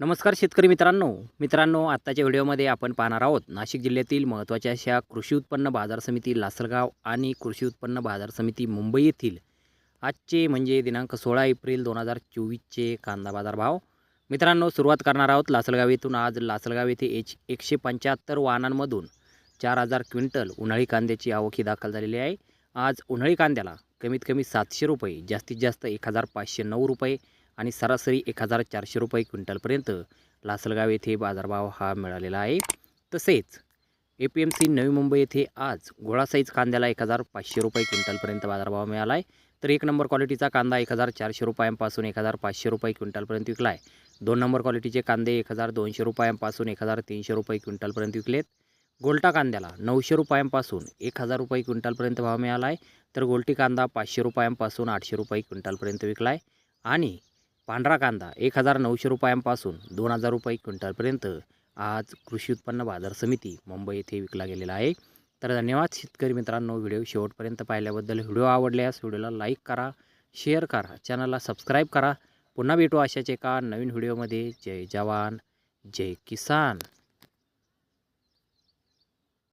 नमस्कार शेतकरी मित्रांनो. मित्रांनो आत्ताच्या व्हिडिओमध्ये आपण पाहणार आहोत नाशिक जिल्ह्यातील महत्त्वाच्या अशा कृषी उत्पन्न बाजार समिती लासलगाव आणि कृषी उत्पन्न बाजार समिती मुंबई येथील आजचे म्हणजे दिनांक सोळा एप्रिल दोन हजार चोवीसचे कांदा बाजार भाव मित्रांनो सुरुवात करणार आहोत लासलगाव येथून. आज लासलगाव येथे एच एकशे पंच्याहत्तर वाहनांमधून चार हजार क्विंटल उन्हाळी कांद्याची आवक ही दाखल झालेली आहे. आज उन्हाळी कांद्याला कमीत कमी सातशे रुपये जास्तीत जास्त एक हजार पाचशे नऊ रुपये आणि सरासरी एक हजार चारशे रुपये क्विंटलपर्यंत लासलगाव येथे बाजारभाव हा मिळालेला आहे. तसेच A P M C Navi Mumbai येथे आज गोळा साईज कांद्याला एक हजार पाचशे रुपये क्विंटलपर्यंत बाजारभाव मिळाला आहे तर एक नंबर क्वालिटीचा कांदा एक हजार चारशे रुपयांपासून एक हजार पाचशे रुपये क्विंटलपर्यंत विकला आहे दोन नंबर क्वालिटीचे कांदे एक हजार दोनशे रुपयांपासून एक हजार तीनशे रुपये क्विंटलपर्यंत विकलेत. गोलटा कांद्याला नऊशे रुपयांपासून एक हजार रुपये क्विंटलपर्यंत भाव मिळाला आहे तर गोलटी कांदा पाचशे रुपयांपासून आठशे रुपये क्विंटलपर्यंत विकला आहे आणि पांढरा कांदा एक हजार नऊशे रुपयांपासून दोन हजार रुपये क्विंटलपर्यंत आज कृषी उत्पन्न बाजार समिती मुंबई येथे विकला गेलेला आहे. तर धन्यवाद शेतकरी मित्रांनो व्हिडिओ शेवटपर्यंत पाहिल्याबद्दल. व्हिडिओ आवडल्यास व्हिडिओला लाईक करा शेअर करा चॅनलला सबस्क्राईब करा. पुन्हा भेटू अशाच एका नवीन व्हिडिओमध्ये. जय जवान जय किसान.